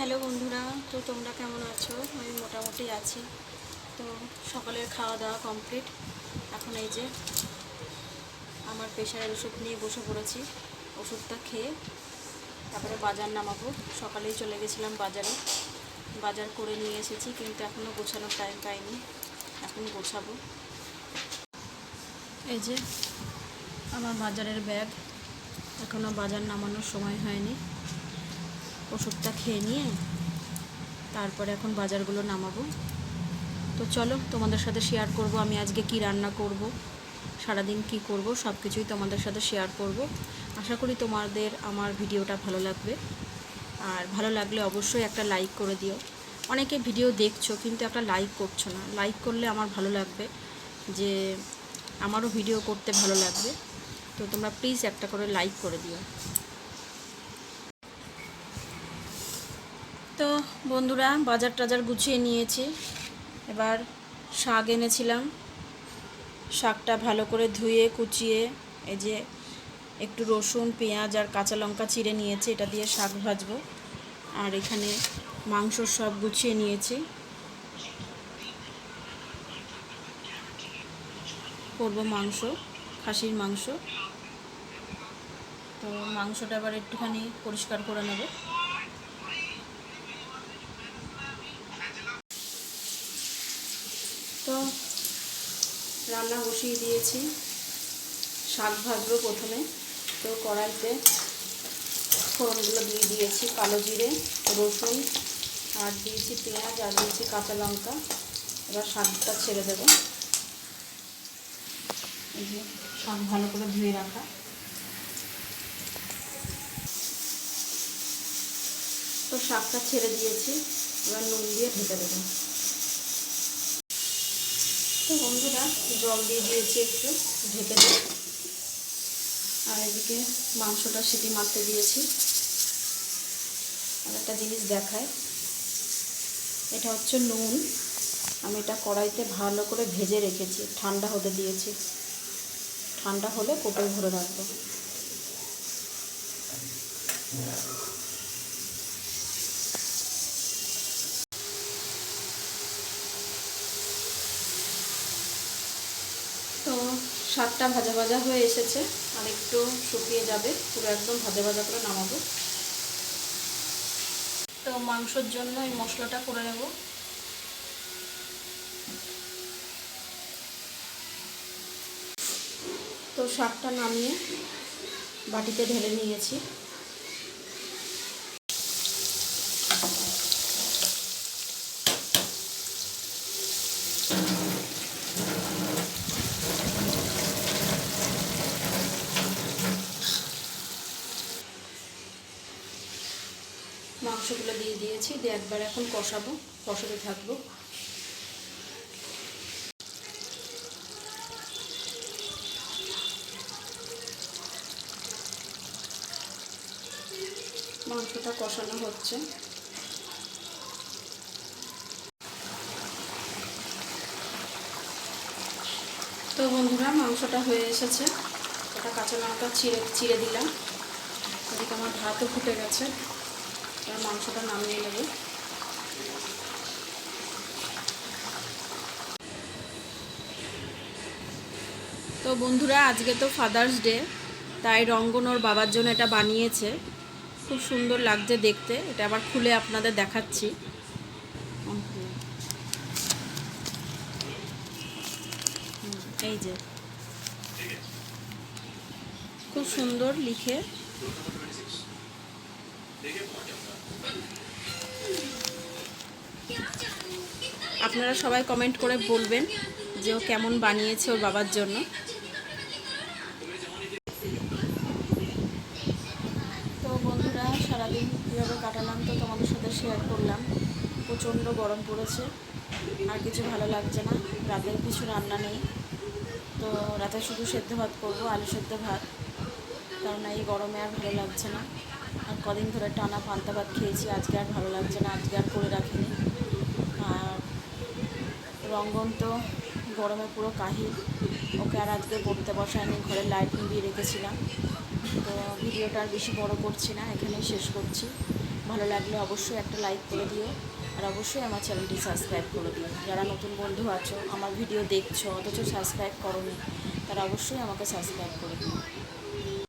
Hello বন্ধুরা, তো তোমরা কেমন আছো? আমি মোটামুটি আছি। তো সকালের খাওয়া দাওয়া কমপ্লিট। এখন এই যে আমার প্রেশারের ওষুধ নিয়ে বসে পড়েছি। ওষুধটা খেয়ে তারপরে বাজার নামাবো। সকালেই চলে গেছিলাম বাজারে। বাজার করে নিয়ে এসেছি, কিন্তু এখনও গোছানোর টাইম পাইনি। এখন গোছাবো। এই যে আমার বাজারের ব্যাগ এখনও বাজার নামানোর সময় হয়নি। ওষুধটা খেয়ে নিয়ে তারপরে এখন বাজারগুলো নামাবো। তো চলো, তোমাদের সাথে শেয়ার করব আমি আজকে কি রান্না করব, সারাদিন কি করব সব কিছুই তোমাদের সাথে শেয়ার করব। আশা করি তোমাদের আমার ভিডিওটা ভালো লাগবে। আর ভালো লাগলে অবশ্যই একটা লাইক করে দিও। অনেকে ভিডিও দেখছ কিন্তু একটা লাইক করছ না। লাইক করলে আমার ভালো লাগবে যে আমারও ভিডিও করতে ভালো লাগবে। তো তোমরা প্লিজ একটা করে লাইক করে দিও। তো বন্ধুরা, বাজার টাজার গুছিয়ে নিয়েছি। এবার শাক এনেছিলাম। শাকটা ভালো করে ধুয়ে, কুচিয়ে, এই যে একটু রসুন, পেঁয়াজ আর কাঁচা লঙ্কা চিড়ে নিয়েছি, এটা দিয়ে শাক ভাজবো। আর এখানে মাংস সব গুছিয়ে নিয়েছি। করব মাংস, খাসির মাংস। তো মাংসটা আবার একটুখানি পরিষ্কার করে নেব তো রান্না বসিয়ে দিয়েছি। শাক ভাজবো প্রথমে। তো কড়াইতে ফোড়নগুলো দিয়ে দিয়েছি, কালো জিরে, রসুন, আর দিয়েছি পেঁয়াজ, আর দিয়েছি কাঁচা লঙ্কা। এবার শাকটা ছেড়ে দেবো। শাক ভালো করে ধুয়ে রাখা। তো শাকটা ছেড়ে দিয়েছি। এবার নুন দিয়ে ঢেকে দেবো। তো বন্ধুরা, জল দিয়ে দিয়েছি একটু, ঢেকে দিই আর এদিকে মাংসটা সিটি মারতে দিয়েছি। আর একটা জিনিস দেখায় এটা হচ্ছে নুন। আমি এটা কড়াইতে ভালো করে ভেজে রেখেছি। ঠান্ডা হতে দিয়েছি। ঠান্ডা হলে কোটোয় ভরে রাখব তো শাকটা ভাজা ভাজা হয়ে এসেছে আর একটু শুকিয়ে যাবে। পুরো একদম ভাজা ভাজা করে নামাবো। তো মাংসর জন্য এই মশলাটা করে নেব। তো শাকটা নামিয়ে বাটিতে ঢেলে নিয়েছি। মাংসগুলো দিয়ে দিয়েছি, দিয়ে একবার এখন কষাবো, কষাতে থাকব। মাংসটা কষানো হচ্ছে। তো বন্ধুরা, মাংসটা হয়ে এসেছে। এটা কাঁচা লঙ্কা চিড়ে চিড়ে দিলাম। এদিকে আমার ভাতও ফুটে গেছে। এবার মাংসটা নামিয়ে নেব। তো বন্ধুরা, আজকে তো ফাদার্স ডে তাই রঙ্গন ওর বাবার জন্য এটা বানিয়েছে। খুব সুন্দর লাগছে দেখতে। এটা আবার খুলে আপনাদের দেখাচ্ছি। এই যে। খুব সুন্দর লিখে। আপনারা সবাই কমেন্ট করে বলবেন যে ও কেমন বানিয়েছে ওর বাবার জন্য। তো বন্ধুরা, সারাদিন কীভাবে কাটালাম তো তোমাদের সাথে শেয়ার করলাম। প্রচণ্ড গরম পড়েছে, আর কিছু ভালো লাগছে না। রাতের কিছু রান্না নেই। তো রাতে শুধু সেদ্ধ ভাত করব, আলু সেদ্ধ ভাত। কারণ এই গরমে আর ভালো লাগছে না। আর কদিন ধরে টানা পান্তা ভাত খেয়েছি, আজকে আর ভালো লাগছে না, আজকে আর করে রাখিনি। আর রঙ্গন তো গরমে পুরো কাহিল, ওকে আর আজকে পড়তে বসায়নি, ঘরে লাইট নিভিয়ে রেখেছিলাম। তো ভিডিওটা আর বেশি বড় করছি না, এখানেই শেষ করছি। ভালো লাগলে অবশ্যই একটা লাইক করে দিও, আর অবশ্যই আমার চ্যানেলটি সাবস্ক্রাইব করে দিও। যারা নতুন বন্ধু আছো, আমার ভিডিও দেখছ, অথচ সাবস্ক্রাইব করোনি, তারা অবশ্যই আমাকে সাবস্ক্রাইব করে দিও।